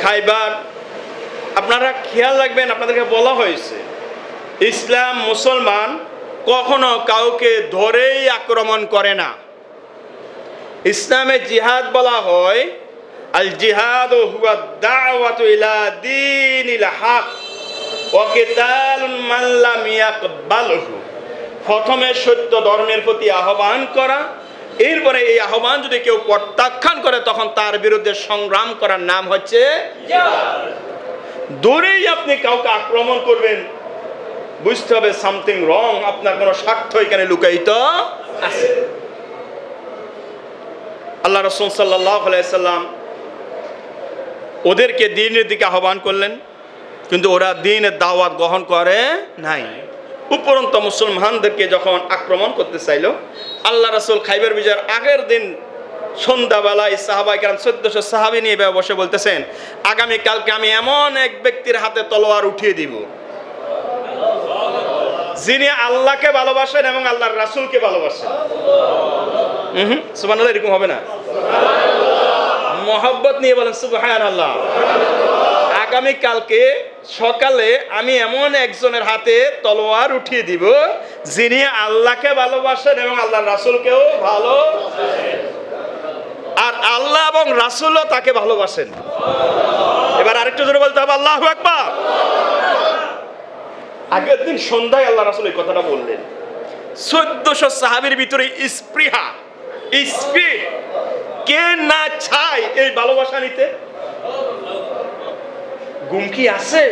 খাইবার। আপনারা খেয়াল রাখবেন, আপনাদেরকে বলা হয়েছে, ইসলাম মুসলমান কখনো কাউকে ধরেই আক্রমণ করে না। ইসলামে জিহাদ বলা হয়, আল জিহাদ হুয়া দাওয়াতু ইলা দীনিল হক, ওয়া কিতালুন মান লাম ইয়াকবালহু। প্রথমে সত্য ধর্মের প্রতি আহ্বান করা এরপরে এই আহ্বান যদি কেউ প্রত্যাখ্যান করে, তখন তার বিরুদ্ধে সংগ্রাম করার নাম হচ্ছে দূরেই আপনি কাউকে আক্রমণ করবেন, বুঝতে হবে সামথিং রং, আপনার কোনো স্বার্থ এখানে লুকায়িত আছে। আল্লাহ রসুল সাল্লাহ সাল্লাম ওদেরকে দিনের দিকে আহ্বান করলেন, কিন্তু ওরা দিনের দাওয়াত গ্রহণ করে নাই। উপরন্ত মুসলমানদেরকে যখন আক্রমণ করতে চাইলো আল্লাহ রাসুল খাইবার বিজয়ের আগের দিন সন্ধ্যাবেলায় সাহাবাই কারণ চোদ্দশো সাহাবি নিয়ে বসে বলতেছেন, আগামীকালকে আমি এমন এক ব্যক্তির হাতে তলোয়ার উঠিয়ে দিব, যিনি আল্লাহকে ভালোবাসেন এবং আল্লাহর রাসূলকে ভালোবাসেন। হুম সুবান এরকম হবে না? মহব্বত নিয়ে বলেন সুবহান আল্লাহ আগামীকালকে সকালে আমি এমন একজনের হাতে তলোয়ার উঠিয়ে দিব যিনি আল্লাহকে ভালোবাসেন এবং আল্লাহর রাসূলকেও ভালো আর আল্লাহ এবং রাসূলও তাকে ভালোবাসেন। এবার আরেকটু জোরে বলতে হবে, আল্লাহু আকবার। আগের দিন সন্ধ্যায় আল্লাহ রাসুল এই কথাটা বললেন। চোদ্দশো সাহাবির ভিতরে স্পৃহা স্পিড কে না চায় এই ভালোবাসা নিতে? গুমকি আছে?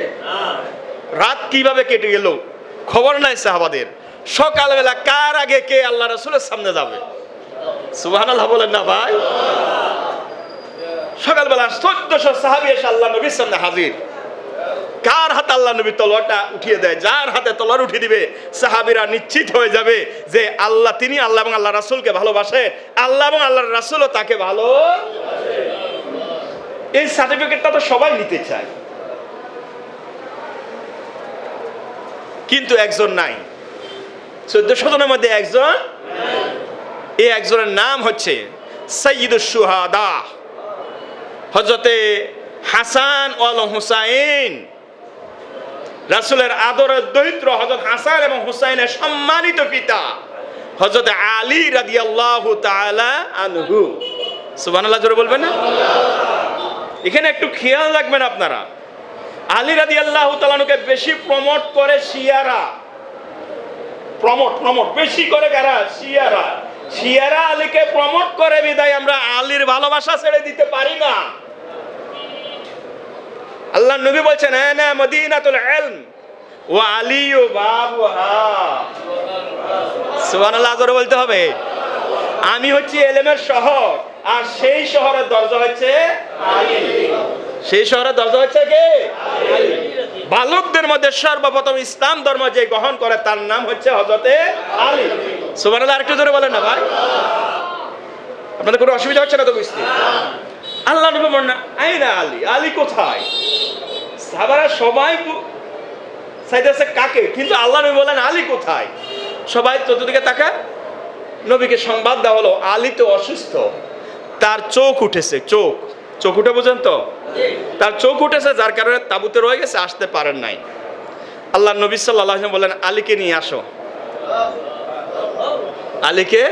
রাত কীভাবে কেটে গেল? খবর নাই সাহাবাদের। সকালবেলা কার আগে কে আল্লাহ রসুলের সামনে যাবে? সুবাহান আল্লাহ বলেন না ভাই। সকালবেলা চোদ্দশো সাহাবি এসে আল্লাহ নবীর সামনে হাজির। কার হাতে আল্লাহ নবী তলোয়ারটা উঠিয়ে দেয়? যার হাতে তলোয়ার উঠিয়ে দিবে, সাহাবিরা নিশ্চিত হয়ে যাবে যে আল্লাহ, তিনি আল্লাহ এবং আল্লাহ রাসূলকে ভালোবাসেন আল্লাহ এবং আল্লাহর রাসূলও তাকে ভালো এই সার্টিফিকেটটা তো সবাই নিতে চায়। কিন্তু একজন নাই। চোদ্দশো জনের মধ্যে একজন? এই একজনের নাম হচ্ছে সৈয়দুস সুহাদা হজরতে হাসান হুসাইন। রাসুলের আদরের দরিদ্র হজরত হাসান এবং হুসাইনের সম্মানিত পিতা হজরত আলী রাদিয়াল্লাহু তাআলা আনহু। সুবহানাল্লাহ, জোরে বলবেন না? এখানে একটু খেয়াল রাখবেন আপনারা। আলী রাদিয়াল্লাহু তাআলাকে বেশি প্রমোট করে শিয়ারা। Promote promote. বেশি করে কারা শিয়ারা। শিয়ারা আলীকে প্রমোট করে বিদায় আমরা আলীর ভালোবাসা ছেড়ে দিতে পারি না। আল্লাহ নবী বলছেন হ্যাঁ না মদিনাতুল ইলম। ও আলী ও বাবুহা সুবহানাল্লাহ জোরে বলতে হবে। আমি হচ্ছি এলেমের শহর, আর সেই শহরের দরজা হচ্ছে সেই শহরের দরজা হচ্ছে কে? বালকদের মধ্যে সর্বপ্রথম ইসলাম ধর্ম যে গ্রহণ করে, তার নাম হচ্ছে হজরতে আলী। সুবহানাল্লাহ, আরেকটু জোরে বলেন না ভাই। আপনাদের কোনো অসুবিধা হচ্ছে না তো বুঝতে? আল্লাহ নবী বলেন না আইনা আলী? আলী কোথায়? সাহাবারা সবাই বু- কাকে? কিন্তু আল্লাহ নবী বলেন, আলী কোথায়? সবাই চতুর্দিকে তাকা নবীকে সংবাদ দেওয়া হলো, আলী তো অসুস্থ। তার চোখ উঠেছে, চোখ। চোখ উঠে বুঝেন তো? তার চোখ উঠেছে, যার কারণে তাবুতে রয়ে গেছে, আসতে পারেন নাই। আল্লাহ নবী সাল্লাহ বলেন আলীকে নিয়ে আসো। আলীকে?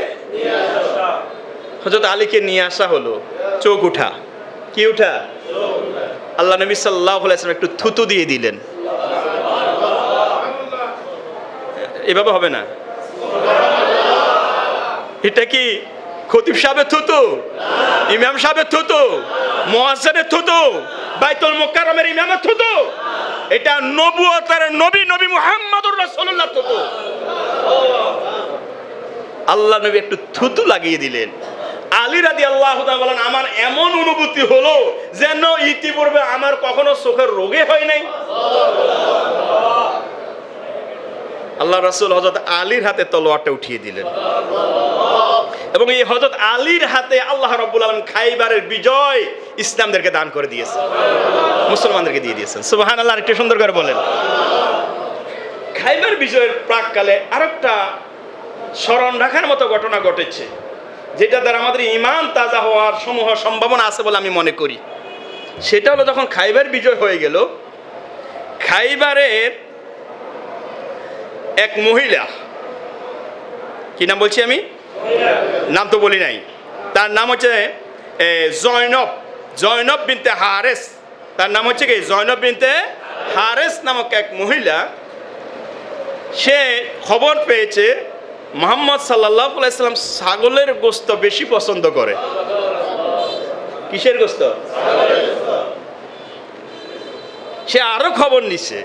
হজরত আলীকে নিয়ে আসা হলো। চোখ উঠা। কি উঠা? আল্লাহ নবী সাল্লাহ একটু থুতু দিয়ে দিলেন। এভাবে হবে না। এটা কি খতিব সাহেবের থুতু, ইমাম সাহেবের থুতু মহাসেনের থুতু, বাইতুল মোকারমের ইমামের থুতু, এটা নবুয়তের নবী নবী মুহাম্মদুর রাসূলুল্লাহ থুতু। আল্লাহ নবী একটু থুতু লাগিয়ে দিলেন। আলী রাদি আল্লাহ বলেন, আমার এমন অনুভূতি হলো যেন ইতিপূর্বে আমার কখনো চোখের রোগে হয় নাই। আল্লাহ রাসূল হযরত আলীর হাতে তলোয়ারটা উঠিয়ে দিলেন। এবং এই হযরত আলীর হাতে আল্লাহ রাব্বুল আলামিন খাইবারের বিজয় ইসলামদেরকে দান করে দিয়েছে মুসলমানদেরকে দিয়ে দিয়েছেন। সুবাহান আল্লাহ একটু সুন্দর করে বলেন। খাইবার বিজয়ের প্রাককালে আরেকটা স্মরণ রাখার মতো ঘটনা ঘটেছে, যেটা দ্বারা আমাদের ইমান তাজা হওয়ার সমূহ সম্ভাবনা আছে বলে আমি মনে করি। সেটা হলো যখন খাইবার বিজয় হয়ে গেল, খাইবারের এক মহিলা, কি নাম বলছি আমি? নাম তো বলি নাই। তার নাম হচ্ছে জয়নব জয়নব বিনতে হারেস। তার নাম হচ্ছে কি? জয়নব বিনতে হারেস নামক এক মহিলা, সে খবর পেয়েছে, মোহাম্মদ সাল্লাহ আলাইসাল্লাম ছাগলের গোস্ত বেশি পছন্দ করে। কিসের গোস্ত? সে আরও খবর নিছে,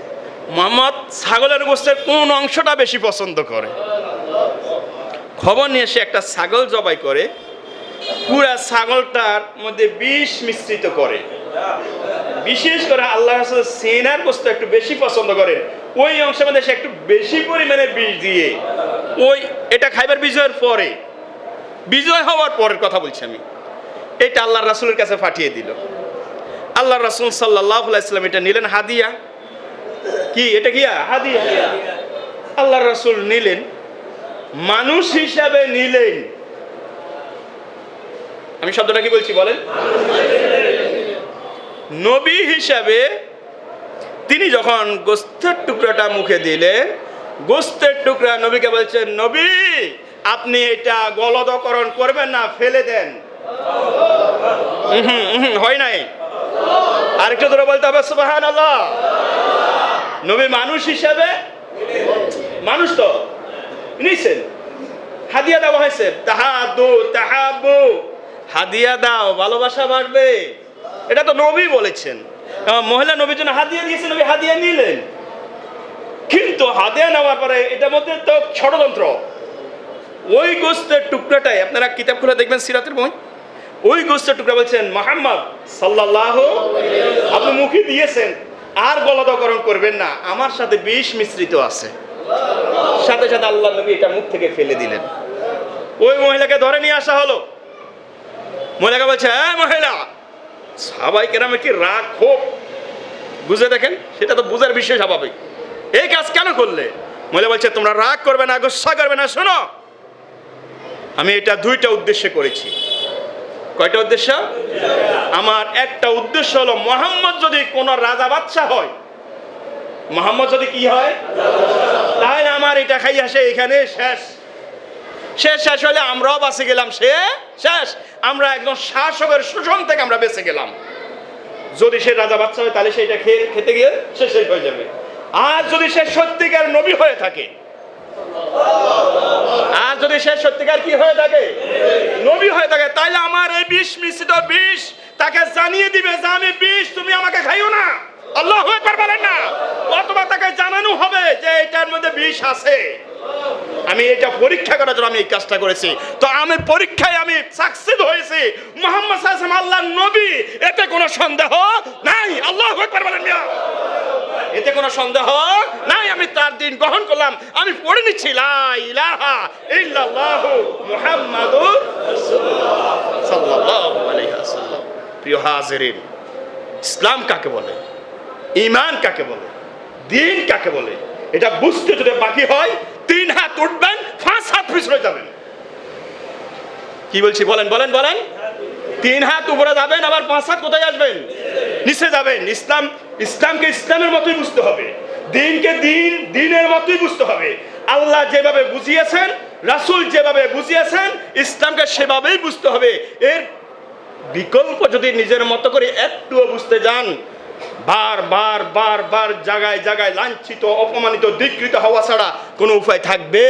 মোহাম্মদ ছাগলের গোস্তের কোন অংশটা বেশি পছন্দ করে? খবর নিয়ে সে একটা ছাগল জবাই করে, পুরা ছাগলটার মধ্যে বিষ মিশ্রিত করে। বিশেষ করে আল্লাহ সেনার বস্তু একটু বেশি পছন্দ করেন। ওই অংশের মধ্যে সে একটু বেশি পরিমাণে বিষ দিয়ে, ওই, এটা খাইবার বিজয়ের পরে, বিজয় হওয়ার পরের কথা বলছি আমি। এটা আল্লাহ রাসূলের কাছে পাঠিয়ে দিল। আল্লাহ রাসুল সাল্লাহ আলাইসাল্লাম এটা নিলেন হাদিয়া। কি, এটা কি? হাদিয়া। আল্লাহ রাসূল নিলেন। মানুষ হিসাবে নিলেন আমি শব্দটা কি বলছি বলেন? নবী হিসাবে তিনি যখন গোস্তের টুকরাটা মুখে দিলেন, গোস্তের টুকরা নবীকে বলছেন, নবী, আপনি এটা গলদকরণ করবেন না, ফেলে দেন। হয় নাই? আরেকটু ধরে বলতে হবে আল্লাহ নবী মানুষ হিসাবে? মানুষ তো। নিছেন হাদিয়া দেওয়া হয়েছে তাহাদু তাহাবু হাদিয়া দাও, ভালোবাসা বাড়বে। এটা তো নবী বলেছেন। মহিলা নবীর জন্য হাদিয়া দিয়েছেন নবী হাদিয়া নিলেন। কিন্তু হাদিয়া নেওয়ার পরে এটার মধ্যে তো ষড়যন্ত্র। ওই গোস্তের টুকরাটাই, আপনারা কিতাব খুলে দেখবেন, সিরাতের বই। ওই গোস্তের টুকরা বলছেন, মোহাম্মদ সাল্লাহ আপনি মুখে দিয়েছেন, আর গলদকরণ করবেন না। আমার সাথে বিষ মিশ্রিত আছে। সাথে সাথে আল্লাহ নবী এটা মুখ থেকে ফেলে দিলেন। ওই মহিলাকে ধরে নিয়ে আসা হলো। মহিলাকে বলছে হ্যাঁ মহিলা সবাই কেরামে কি রাগ, ক্ষোভ? বুঝে দেখেন, সেটা তো বুঝার বিষয় স্বাভাবিক। এই কাজ কেন করলে? মহিলা বলছে, তোমরা রাগ করবে না, গুসা করবে না, শোনো। আমি এটা দুইটা উদ্দেশ্যে করেছি। কয়টা উদ্দেশ্য? আমার একটা উদ্দেশ্য হলো, মোহাম্মদ যদি কোনো রাজা বাদশাহ হয়, মোহাম্মদ যদি কি হয়? আমার এটা খাইয়া সে এখানে শেষ। শেষ শেষ হলে আমরাও বাঁচে গেলাম সে। শেষ। আমরা একজন শাসকের শোষণ থেকে আমরা বেঁচে গেলাম। যদি সে রাজা বাচ্চা হয়, তাহলে সেটা খেয়ে খেতে গিয়ে সে শেষ হয়ে যাবে। আর যদি সে সত্যিকার নবী হয়ে থাকে, আর যদি সে সত্যিকার কি হয়ে থাকে, নবী হয়ে থাকে, তাহলে আমার এই বিষ মিশ্রিত বিষ তাকে জানিয়ে দিবে যে আমি বিষ, তুমি আমাকে খাইও না। আল্লাহ একবার বলেন না। অথবা তাকে জানানো হবে যে এটার মধ্যে বিষ আছে। আমি এটা পরীক্ষা করার জন্য আমি এই কাজটা করেছি। তো আমি পরীক্ষায় আমি সাকসেস হয়েছি। মোহাম্মদ সাল্লাম আল্লাহ নবী, এতে কোনো সন্দেহ নাই। আল্লাহ একবার বলেন মিয়া এতে কোনো সন্দেহ নাই। আমি তার দিন গ্রহণ করলাম। আমি পড়ে নিচ্ছি, লা ইলাহা ইল্লাল্লাহু মুহাম্মাদুর সাল্লাল্লাহু আলাইহি ওয়াসাল্লাম। প্রিয় হাজিরিন, ইসলাম কাকে বলে? ঈমান কাকে বলে? দিন কাকে বলে? এটা বুঝতে যদি বাকি হয়, তিন হাত উঠবেন, পাঁচ হাত পিছনে যাবেন। কি বলছি, বলেন বলেন বলেন। তিন হাত উপরে যাবেন, আবার পাঁচ হাত কোথায় আসবেন? নিচে যাবেন। ইসলাম, ইসলামকে ইসলামের মতোই বুঝতে হবে। দিনকে দিন, দিনের মতোই বুঝতে হবে। আল্লাহ যেভাবে বুঝিয়েছেন, রাসূল যেভাবে বুঝিয়েছেন, ইসলামকে সেভাবেই বুঝতে হবে। এর বিকল্প যদি নিজের মতো করে একটুও বুঝতে যান বার বার বার বার জায়গায় জায়গায় লাঞ্ছিত অপমানিত ধিকৃত হওয়া ছাড়া কোনো উপায় থাকবে?